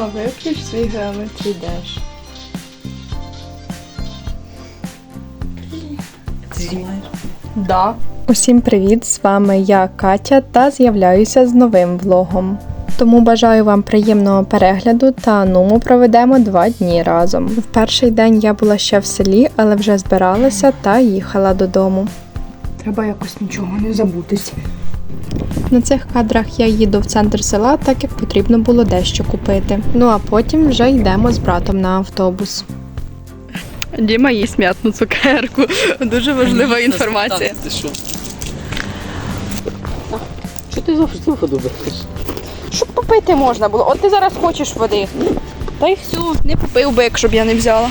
Діма, виключ свій геометрій деш. Ти знімаєш? Да. Усім привіт! З вами я Катя та з'являюся з новим влогом. Тому бажаю вам приємного перегляду та ну ми проведемо два дні разом. В перший день я була ще в селі, але вже збиралася та їхала додому. Треба якось нічого не забутись. На цих кадрах я їду в центр села, так як потрібно було дещо купити. Ну а потім вже йдемо з братом на автобус. Діма їсть м'ятну цукерку. Дуже важлива інформація. Що? Що ти завжди воду береш? Щоб попити можна було. От ти зараз хочеш води. Та й все, не попив би, якщо б я не взяла.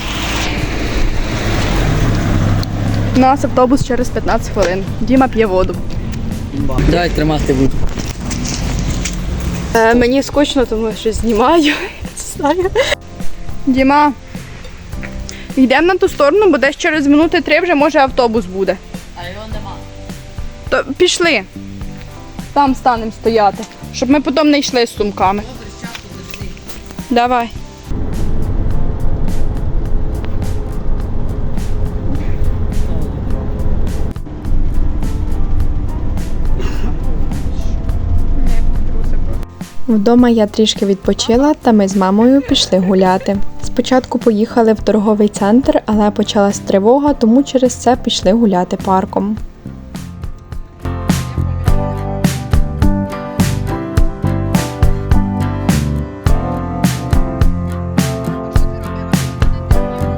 У нас автобус через 15 хвилин. Діма п'є воду. Давай тримати буду. Е, мені скучно, тому я щось знімаю. Не знаю. Діма. Йдемо на ту сторону, бо десь через минути три вже може автобус буде. А його нема. То пішли. Там станемо стояти, щоб ми потім не йшли з сумками. Давай. Вдома я трішки відпочила, та ми з мамою пішли гуляти. Спочатку поїхали в торговий центр, але почалась тривога, тому через це пішли гуляти парком.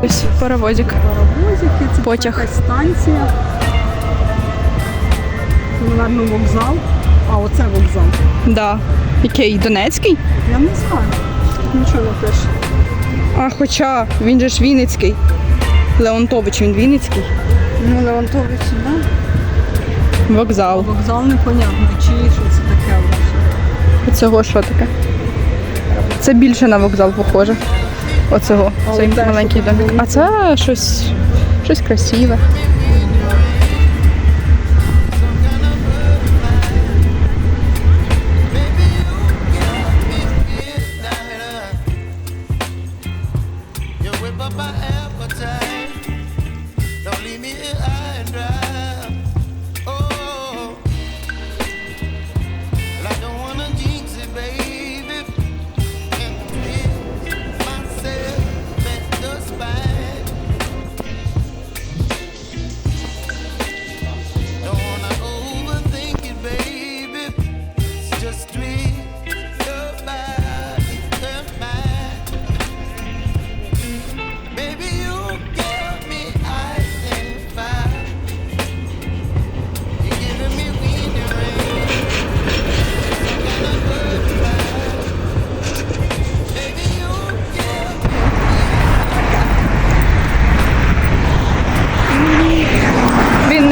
Ось паровозик. Паровозики, це Потяг. станція. Це, вокзал. А, оце вокзал. Да. Який Донецький? Я не знаю. Нічого не пише. А хоча він же ж Вінницький. Леонтович, він Вінницький. Ну, Леонтович, да? Вокзал. Вокзал непонятно, чи що це таке. Оцього що таке? Це більше на вокзал похоже. Оцього. Цей маленький домик. А це щось, щось красиве.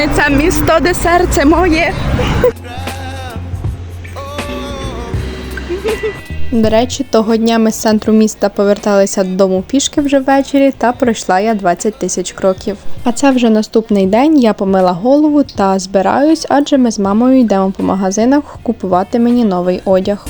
Вінниця місто, де серце моє. До речі, того дня ми з центру міста поверталися додому пішки вже ввечері та пройшла я 20 тисяч кроків. А це вже наступний день. Я помила голову та збираюсь, адже ми з мамою йдемо по магазинах купувати мені новий одяг.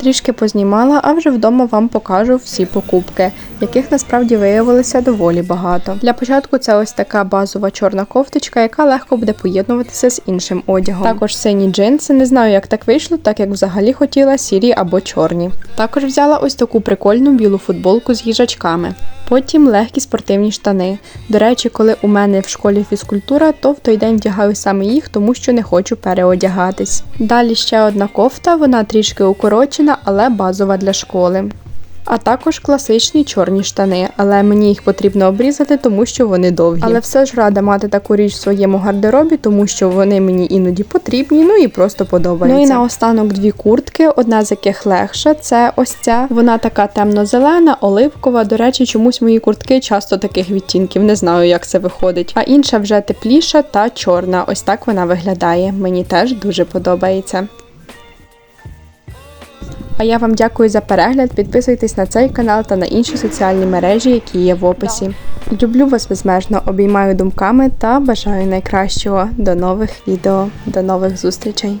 Трішки познімала, а вже вдома вам покажу всі покупки, яких насправді виявилося доволі багато. Для початку це ось така базова чорна кофточка, яка легко буде поєднуватися з іншим одягом. Також сині джинси. Не знаю, як так вийшло, так як взагалі хотіла сірі або чорні. Також взяла ось таку прикольну білу футболку з їжачками. Потім легкі спортивні штани. До речі, коли у мене в школі фізкультура, то в той день вдягаю саме їх, тому що не хочу переодягатись. Далі ще одна кофта, вона трішки укорочена, але базова для школи. А також класичні чорні штани, але мені їх потрібно обрізати, тому що вони довгі. Але все ж рада мати таку річ в своєму гардеробі, тому що вони мені іноді потрібні, ну і просто подобаються. Ну і наостанок дві куртки, одна з яких легша, це ось ця. Вона така темно-зелена, оливкова. До речі, чомусь мої куртки часто таких відтінків, не знаю, як це виходить. А інша вже тепліша та чорна. Ось так вона виглядає. Мені теж дуже подобається. А я вам дякую за перегляд. Підписуйтесь на цей канал та на інші соціальні мережі, які є в описі. Люблю вас безмежно, обіймаю думками та бажаю найкращого. До нових відео, до нових зустрічей.